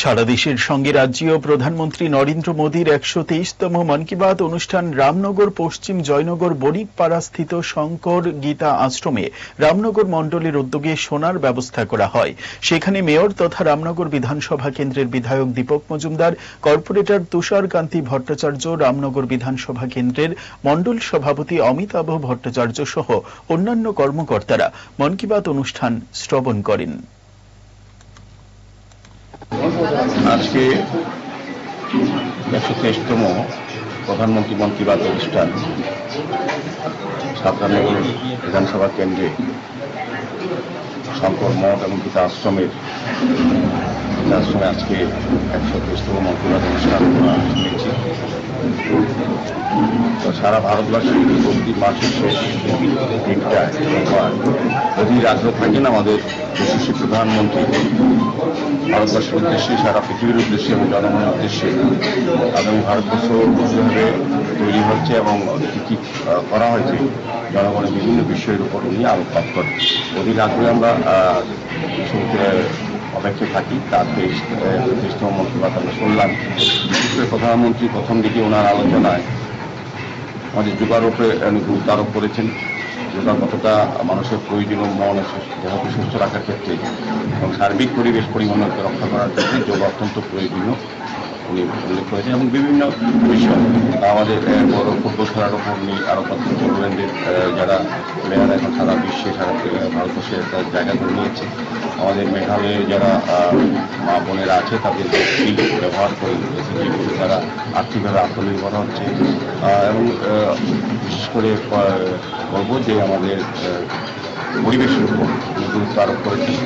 সারা দেশের সঙ্গে রাজ্যীয় প্রধানমন্ত্রী নরেন্দ্র মোদীর একশো তেইশতম মন কি বাত অনুষ্ঠান রামনগর, পশ্চিম জয়নগর বণিকপাড়াস্থিত শঙ্কর গীতা আশ্রমে রামনগর মণ্ডলের উদ্যোগে শোনার ব্যবস্থা করা হয়। সেখানে মেয়র তথা রামনগর বিধানসভা কেন্দ্রের বিধায়ক দীপক মজুমদার, কর্পোরেটর তুষার কান্তি ভট্টাচার্য, রামনগর বিধানসভা কেন্দ্রের মণ্ডল সভাপতি অমিতাভ ভট্টাচার্য সহ অন্যান্য কর্মকর্তারা মন কি বাত অনুষ্ঠান শ্রবণ করেন। আজকে একশো তেইশতম প্রধানমন্ত্রী মন কি বাত অনুষ্ঠান সাবধানগর বিধানসভা কেন্দ্রে শঙ্কর মঠ এবং গীতা আশ্রমের গীতা আশ্রমে আজকে একশো তেইশতম মন কি বাত অনুষ্ঠান আমরা তো সারা ভারতবর্ষে প্রতি মাসের শেষ সোমবার অধীর আগ্রহ থাকেন আমাদের যশস্বী প্রধানমন্ত্রী ভারতবর্ষের উদ্দেশ্যে সারা পৃথিবীর উদ্দেশ্যে এবং জনগণের উদ্দেশ্যে আগামী ভারতবর্ষ কীভাবে তৈরি হচ্ছে এবং কী কী করা হয়েছে জনগণের বিভিন্ন বিষয়ের উপর উনি আলোকপাত করেন। অধীর আগ্রহে আমরা আহ, শুনতে অপেক্ষা থাকি। তার দেশ মন্ত্রী আমরা শুনলাম। বিশেষ করে প্রধানমন্ত্রী প্রথম দিকে ওনার আলোচনায় আমাদের যোগারোপে উনি গুরুত্ব আরোপ করেছেন। যোগা কতটা মানুষের প্রয়োজনীয় মন দেহকে সুস্থ রাখার ক্ষেত্রে এবং সার্বিক পরিবেশ পরিমাণকে রক্ষা করার ক্ষেত্রে যোগ অত্যন্ত প্রয়োজনীয়। উনি উল্লেখ করেছেন এবং বিভিন্ন বিষয়, আমাদের বড় ফুটবল খেলার উপর উনি আরও বললেন যে যারা প্লেয়ার এখন সারা বিশ্বে, সারা ভারতবর্ষে একটা জায়গা করে নিয়েছে, আমাদের মেঘালয়ের যারা মা বোনেরা আছে তাদের ব্যবহার করে এসএসজি করে তারা আর্থিকভাবে আত্মনির্ভর হচ্ছে। এবং বিশেষ করে বলব যে আমাদের পরিবেশের উপর গুরুত্ব আরোপ করেছেন